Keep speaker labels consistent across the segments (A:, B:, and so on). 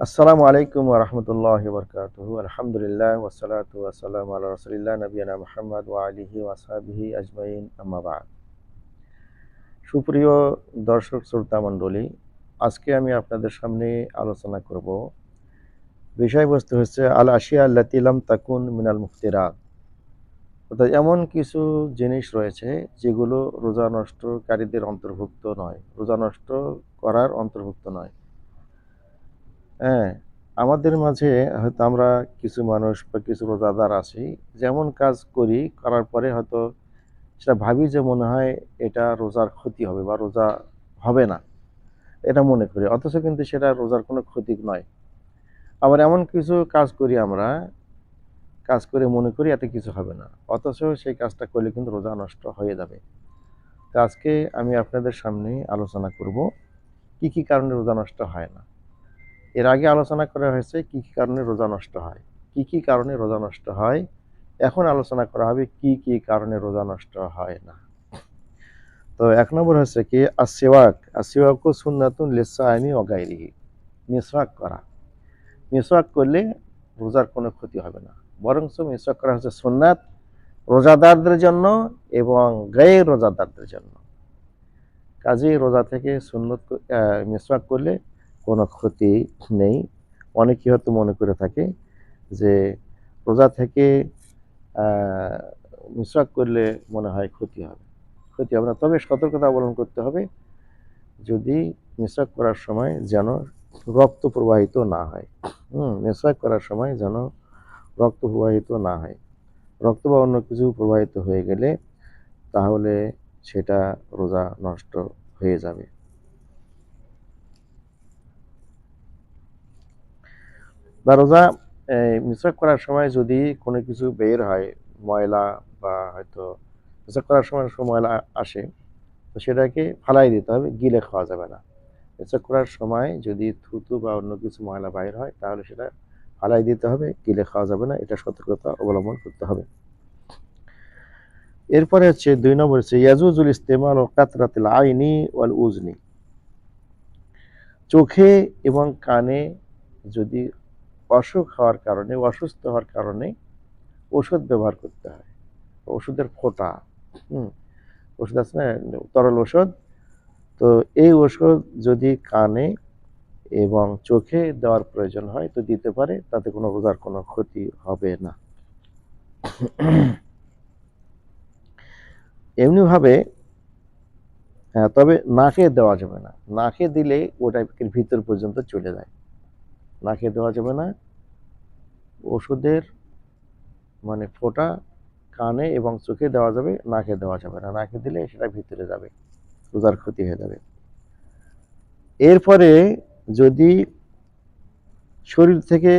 A: আসসালামু আলাইকুম রহমতুল্লাহ বরকাত আলহামদুলিল্লাহ ওসালাত ওয়াসালাম আল্লাহ রসুলিল্লাহ নবীনা মোহাম্মদ ওয়া আলিহি ওয়াসাবিহি আজমাইন আম্মাবাদ সুপ্রিয় দর্শক, শ্রোতা মণ্ডলী, আজকে আমি আপনাদের সামনে আলোচনা করব। বিষয়বস্তু হচ্ছে আল আশিয়া আল্লাতিলাম তাকুন মিনাল মুফতিরাত। অর্থাৎ এমন কিছু জিনিস রয়েছে, যেগুলো রোজা নষ্টকারীদের অন্তর্ভুক্ত নয়। রোজা নষ্ট করার অন্তর্ভুক্ত নয়। হ্যাঁ আমাদের মাঝে হয়তো আমরা কিছু মানুষ বা কিছু রোজাদার আছি, যেমন কাজ করি, করার পরে হয়তো সেটা ভাবি যে মনে হয় এটা রোজার ক্ষতি হবে বা রোজা হবে না। এটা মনে করি, অথচ কিন্তু সেটা রোজার কোনো ক্ষতি নয়। আবার এমন কিছু কাজ করি আমরা, কাজ করে মনে করি এতে কিছু হবে না, অথচ সেই কাজটা করলে কিন্তু রোজা নষ্ট হয়ে যাবে। তো আজকে আমি আপনাদের সামনে আলোচনা করব, কি কি কারণে রোজা নষ্ট হয় না? এর আগে আলোচনা করা হয়েছে কি কি কারণে রোজা নষ্ট হয়। কি কি কারণে রোজা নষ্ট হয়? এখন আলোচনা করা হবে কি কি কারণে রোজা নষ্ট হয় না। তো এক নম্বর হচ্ছে কি আসিওয়াক আসিওয়াকু সুন্নাতুন লেসা আমি অগাইরিহি মিসওয়াক করা। মিসওয়াক করলে রোজার কোনো ক্ষতি হবে না। বরঞ্চ মিসওয়াক করা হচ্ছে সুন্নাত রোজাদারদের জন্য এবং গায়ে রোজাদারদের জন্য। কাজেই রোজা থেকে সুন্নত মিসওয়াক করলে কোনো ক্ষতি নেই। অনেকেই হয়তো মনে করে থাকে যে রোজা থেকে মিসওয়াক করলে মনে হয় ক্ষতি হবে। ক্ষতি হবে না। তবে সতর্কতা অবলম্বন করতে হবে যদি মিসওয়াক করার সময় যেন রক্ত প্রবাহিত না হয়। হুম মিসওয়াক করার সময় যেন রক্ত প্রবাহিত না হয়। রক্ত বা অন্য কিছু প্রবাহিত হয়ে গেলে তাহলে সেটা রোজা নষ্ট হয়ে যাবে। বা রোজা করার সময় যদি কোনো কিছু বের হয়, ময়লা বা হয়তো মিসওয়াক করার সময় ময়লা আসে, তো সেটাকে ফালাই দিতে হবে, গিলে খাওয়া যাবে না। মিসওয়াক করার সময় যদি থুতু বা অন্য কিছু ময়লা বাইর হয়, তাহলে সেটা ফালাই দিতে হবে, গিলে খাওয়া যাবে না, এটা সতর্কতা অবলম্বন করতে হবে। এরপরে হচ্ছে দুই নম্বর হচ্ছে, ইয়াজুজুল ইস্তেমাল ও কাতরাতিল আইনি ওয়াল উজনি। চোখে এবং কানে যদি অসুখ হওয়ার কারণে, অসুস্থ হওয়ার কারণে ওষুধ ব্যবহার করতে হয়। ওষুধের ফোঁটা, হুম, ওষুধ আছে না, তরল ওষুধ? তো এই ওষুধ যদি কানে এবং চোখে দেওয়ার প্রয়োজন হয়, তো দিতে পারে, তাতে কোনো রোজার কোনো ক্ষতি হবে না। এমনিভাবে হ্যাঁ তবে নাকে দেওয়া যাবে না। নাকে দিলে ওটা ভিতর পর্যন্ত চলে যায়। নাকে দেওয়া যাবে না। ওষুধের মানে ফোঁটা কানে এবং চোখে দেওয়া যাবে নাকে দেওয়া যাবে না। নাকে দিলে সেটা ভিতরে যাবে, রোজার ক্ষতি হয়ে যাবে। এরপরে যদি শরীর থেকে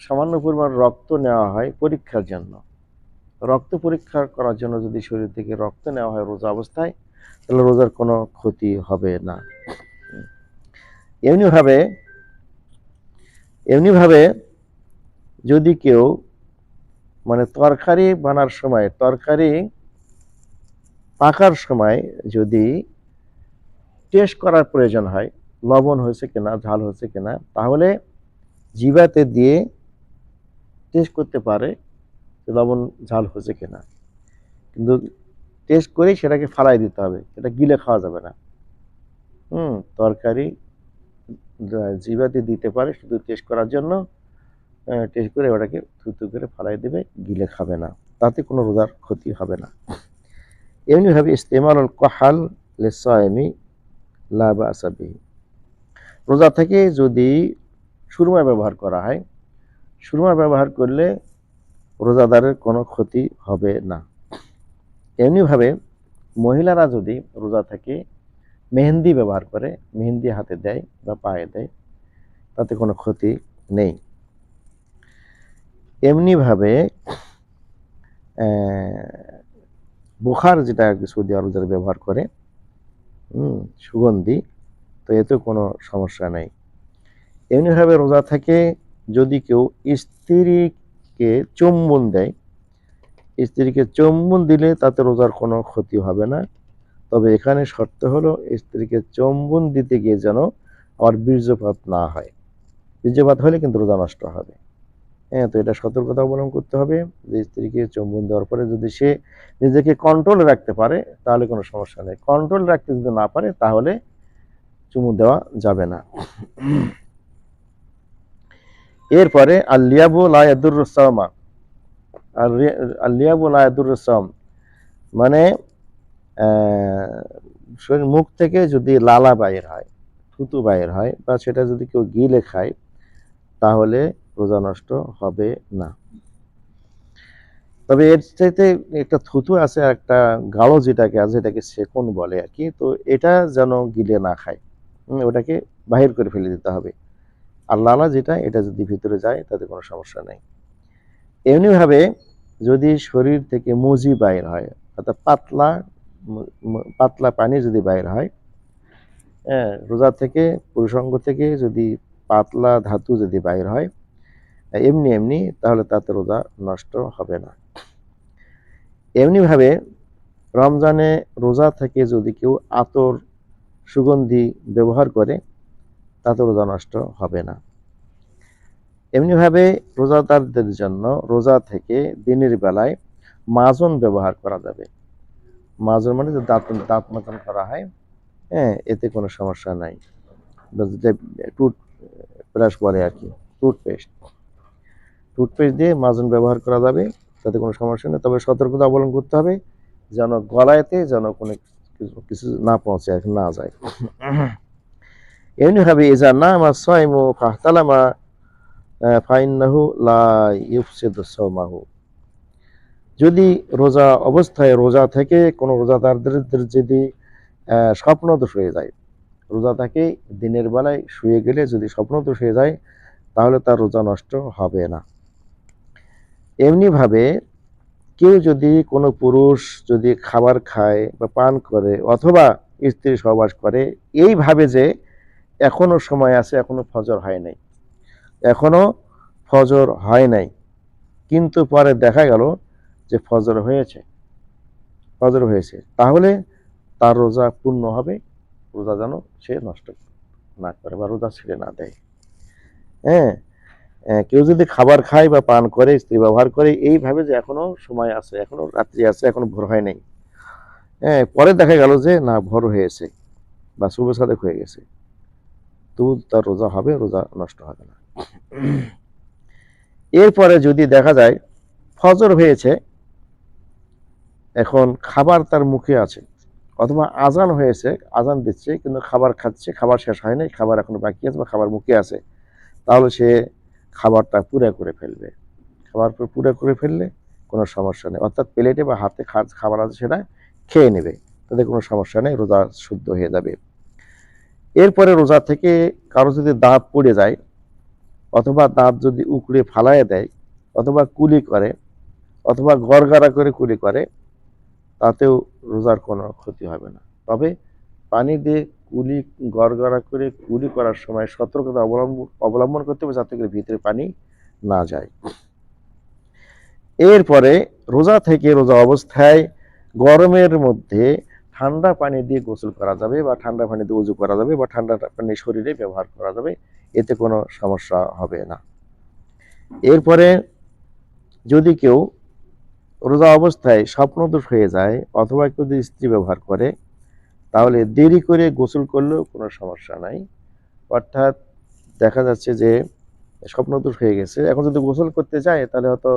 A: সামান্য পরিমাণ রক্ত নেওয়া হয় পরীক্ষার জন্য, রক্ত পরীক্ষা করার জন্য যদি শরীর থেকে রক্ত নেওয়া হয় রোজা অবস্থায়, তাহলে রোজার কোনো ক্ষতি হবে না। এমনিভাবে এমনিভাবে যদি কেউ মানে তরকারি বানার সময়, তরকারি পাকার সময় যদি টেস্ট করার প্রয়োজন হয়, লবণ হয়েছে কিনা, ঝাল হয়েছে কিনা, তাহলে জিবাতে দিয়ে টেস্ট করতে পারে লবণ, ঝাল হয়েছে কিনা। কিন্তু টেস্ট করেই সেটাকে ফালাই দিতে হবে, সেটা গিলে খাওয়া যাবে না। হুম, তরকারি জিবাতে দিতে পারে শুধু টেস্ট করার জন্য। টেস্ট করে ওটাকে থুতু করে ফালাই দেবে, গিলে খাবে না। তাতে কোনো রোজার ক্ষতি হবে না। এমনিভাবে ইস্তেমাল কহাল লেসায়েমি লাভ আসাবি রোজা থেকে যদি সুরমা ব্যবহার করা হয়, সুরমা ব্যবহার করলে রোজাদারের কোনো ক্ষতি হবে না। এমনিভাবে মহিলারা যদি রোজা থেকে মেহেন্দি ব্যবহার করে মেহেন্দি হাতে দেয় বা পায়ে দেয়, তাতে কোনো ক্ষতি নেই। এমনিভাবে বুখার যেটা সৌদি আরব যারা ব্যবহার করে সুগন্ধি, তো এতে কোনো সমস্যা নেই। এমনিভাবে রোজা থাকে যদি কেউ স্ত্রীকে চুম্বন দেয়, স্ত্রীকে চুম্বন দিলে তাতে রোজার কোনো ক্ষতি হবে না। তবে এখানে শর্ত হলো স্ত্রীকে চুম্বন দিতে গিয়ে যেন আমার বীর্যপাত না হয়। বীর্যপাত হলে কিন্তু রোজা নষ্ট হবে। হ্যাঁ তো এটা সতর্কতা অবলম্বন করতে হবে যে স্ত্রীকে চুম্বন দেওয়ার পরে যদি সে নিজেকে কন্ট্রোলে রাখতে পারে, তাহলে কোনো সমস্যা নেই। কন্ট্রোল রাখতে যদি না পারে, তাহলে চুমু দেওয়া যাবে না। এরপরে, আল্লিয়াবু লায়াদুর সামা আল্লিয়াবু লায়াদুর সাম মানে মুখ থেকে যদি লালা বাইর হয়, থুতু বাইর হয় বা সেটা যদি কেউ গিলে খায়, তাহলে রোজা নষ্ট হবে না। তবে এর চাইতে একটা থুতু আছে একটা গাঢ় যেটাকে আছে, এটাকে সেকন বলে আর কি। তো এটা যেন গিলে না খায় ওটাকে বাহির করে ফেলে দিতে হবে। আর লালা যেটা, এটা যদি ভিতরে যায়, তাতে কোনো সমস্যা নেই। এমনিভাবে যদি শরীর থেকে মুজি বাইর হয়, অর্থাৎ পাতলা পাতলা পানি যদি বাইর হয় হ্যাঁ রোজা থেকে, পুরুষাঙ্গ থেকে যদি পাতলা ধাতু যদি বাইর হয় এমনি এমনি, তাহলে তাতে রোজা নষ্ট হবে না। এমনিভাবে রমজানে রোজা থেকে যদি কেউ আতর সুগন্ধি ব্যবহার করে, তাতে রোজা নষ্ট হবে না। এমনিভাবে রোজাদারদের জন্য রোজা থেকে দিনের বেলায় মাজন ব্যবহার করা যাবে। মাজন মানে দাঁত দাঁত মাজন করা হয় হ্যাঁ এতে কোনো সমস্যা নাই। টুথ ব্রাশ বলে আর কি, টুথপেস্ট। টুথপেস্ট দিয়ে মাজন ব্যবহার করা যাবে, তাতে কোনো সমস্যা নেই। তবে সতর্কতা অবলম্বন করতে হবে, যেন গলায়তে যেন কোনো কিছু না পৌঁছে আর না যায়। এমনিভাবে ইজা না আমার সাইমু ফাহতালামা ফাইন্নাহু লা ইউফসিদু সাওমাহু। যদি রোজা অবস্থায় রোজা থেকে কোনো রোজাদারদের যদি স্বপ্নদোষ হয়ে যায়, রোজা থেকে দিনের বেলায় শুয়ে গেলে যদি স্বপ্নদোষ হয়ে যায়, তাহলে তার রোজা নষ্ট হবে না। এমনিভাবে কেউ যদি কোনো পুরুষ যদি খাবার খায় বা পান করে অথবা স্ত্রী সহবাস করে, এইভাবে যে এখনও সময় আছে, এখনও ফজর হয় নাই। এখনও ফজর হয় নাই। কিন্তু পরে দেখা গেল যে ফজর হয়েছে ফজর হয়েছে, তাহলে তার রোজা পূর্ণ হবে, রোজা যেন সে নষ্ট না করে বা রোজা ছেড়ে না দেয়। হ্যাঁ কেউ যদি খাবার খায় বা পান করে, স্ত্রী ব্যবহার করে এইভাবে যে এখনও সময় আছে, এখনও রাত্রি আছে, এখনও ভোর হয় নাই। হ্যাঁ পরে দেখা গেল যে না, ভোর হয়েছে বা শুভ সাদেক হয়ে গেছে। তবু তার রোজা হবে, রোজা নষ্ট হবে না। এরপরে যদি দেখা যায়, ফজর হয়েছে এখন খাবার তার মুখে আছে। অথবা আজান হয়েছে, আজান দিচ্ছে, কিন্তু খাবার খাচ্ছে, খাবার শেষ হয়নি খাবার এখনও বাকি আছে বা খাবার মুখে আছে। তাহলে সে খাবারটা পুরা করে ফেলবে। খাবার পুরা করে ফেললে কোনো সমস্যা নেই। অর্থাৎ প্লেটে বা হাতে খাবার আছে সেটা খেয়ে নেবে। তাতে কোনো সমস্যা নেই, রোজা শুদ্ধ হয়ে যাবে। এরপরে রোজা থেকে কারও যদি দাঁত পড়ে যায়, অথবা দাঁত যদি উকড়ে ফালায় দেয়, অথবা কুলি করে, অথবা গড়গাড়া করে কুলি করে তাতেও রোজার কোনো ক্ষতি হবে না। তবে পানি দিয়ে কুলি গড়গড়া করে কুলি করার সময় সতর্কতা অবলম্বন অবলম্বন করতে হবে যাতে করে ভিতরে পানি না যায়। এরপরে রোজা থেকে রোজা অবস্থায় গরমের মধ্যে ঠান্ডা পানি দিয়ে গোসল করা যাবে বা ঠান্ডা পানি দিয়ে উজু করা যাবে বা ঠান্ডা পানি শরীরে ব্যবহার করা যাবে, এতে কোনো সমস্যা হবে না। এরপরে যদি কেউ রোজা অবস্থায় স্বপ্নদোষ হয়ে যায়, অথবা কেউ যদি স্ত্রী ব্যবহার করে, তাহলে দেরি করে গোসল করলেও কোনো সমস্যা নাই। অর্থাৎ দেখা যাচ্ছে যে স্বপ্নদোষ হয়ে গেছে। এখন যদি গোসল করতে যায়, তাহলে হয়তো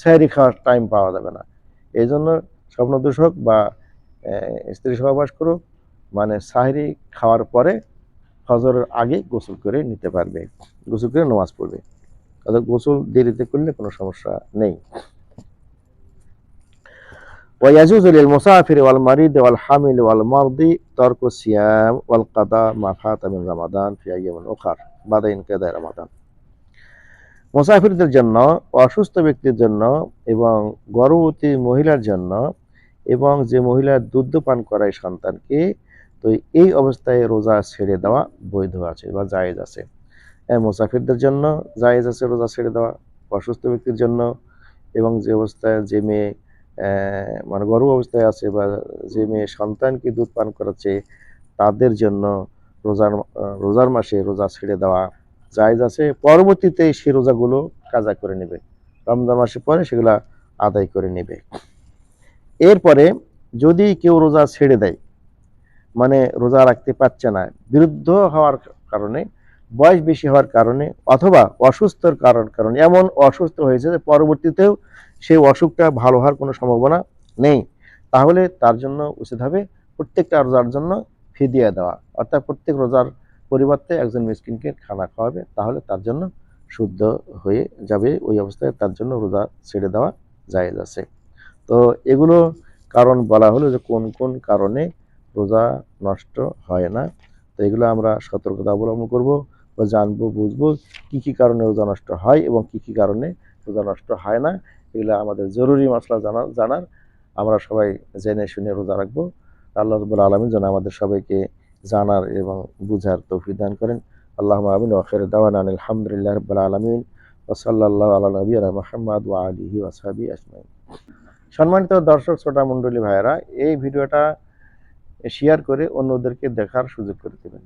A: স্যারি খাওয়ার টাইম পাওয়া যাবে না। এই জন্য স্বপ্নদোষ হোক বা স্ত্রী সহবাস করুক মানে সাহরি খাওয়ার পরে ফজরের আগে গোসল করে নিতে পারবে। গোসল করে নামাজ পড়বে। অর্থাৎ গোসল দেরিতে করলে কোনো সমস্যা নেই। ويجوز للمسافر والمريض والحامل والمرض ترك الصيام والقضاء ما فات من رمضان في أيام أخرى بعد انقضاء رمضان মুসাফিরদের জন্য অসুস্থ ব্যক্তির জন্য এবং গর্ভবতী মহিলার জন্য এবং যে মহিলার দুধ পান করায় সন্তানকে তো এই অবস্থায় রোজা ছেড়ে দেওয়া বৈধ আছে বা জায়েজ আছে হ্যাঁ, মুসাফিরদের জন্য জায়েজ আছে রোজা ছেড়ে দেওয়া অসুস্থ ব্যক্তির জন্য এবং যে অবস্থায় যে মেয়ে আহ, মানে গর্ভ অবস্থায় আছে বা যে মেয়ে সন্তানকে দুধ পান করাচ্ছে, তাদের জন্য রোজার রোজার মাসে রোজা ছেড়ে দেওয়া জায়েজ আছে। পরবর্তীতে সে রোজাগুলো কাজা করে নেবে। রমজান মাসের পরে সেগুলা আদায় করে নেবে। এরপরে যদি কেউ রোজা ছেড়ে দেয় মানে রোজা রাখতে পারছে না, বিরুদ্ধ হওয়ার কারণে, বয়স বেশি হওয়ার কারণে, অথবা অসুস্থর কারণ, কারণে এমন অসুস্থ হয়েছে যে পরবর্তীতেও সেই অসুখটা ভালো হওয়ার কোনো সম্ভাবনা নেই। তাহলে তার জন্য উচিত হবে প্রত্যেকটা রোজার জন্য ফিদিয়া দেওয়া। অর্থাৎ প্রত্যেক রোজার পরিবর্তে একজন মিসকিনকে খানা খাওয়াবে, তাহলে তার জন্য শুদ্ধ হয়ে যাবে। ওই অবস্থায় তার জন্য রোজা ছেড়ে দেওয়া জায়েজ আছে। তো এগুলো কারণ বলা হলো যে কোন কোন কারণে রোজা নষ্ট হয় না। তো এগুলো আমরা সতর্কতা অবলম্বন করব বা জানব, বুঝব কি কি কারণে রোজা নষ্ট হয় এবং কি কি কারণে রোজা নষ্ট হয় না। এগুলো আমাদের জরুরি মশলা জানার জানার। আমরা সবাই জেনে শুনে রোজা রাখব। আল্লাহ রবুল আলমিন যেন আমাদের সবাইকে জানার এবং বুঝার তৌফিক দান করেন। আল্লাহ আমিন ওখের দাওয়ান আলহামদুলিল্লাহ রবিল আলমিন। ওসাল্লাহ আল্লাহ নবী মোহাম্মদ ওয়া আলিহি ওয়াসাবি সম্মানিত দর্শক, শ্রোতা মণ্ডলী ভাইয়েরা, এই ভিডিওটা শেয়ার করে অন্যদেরকে দেখার সুযোগ করে দেবেন।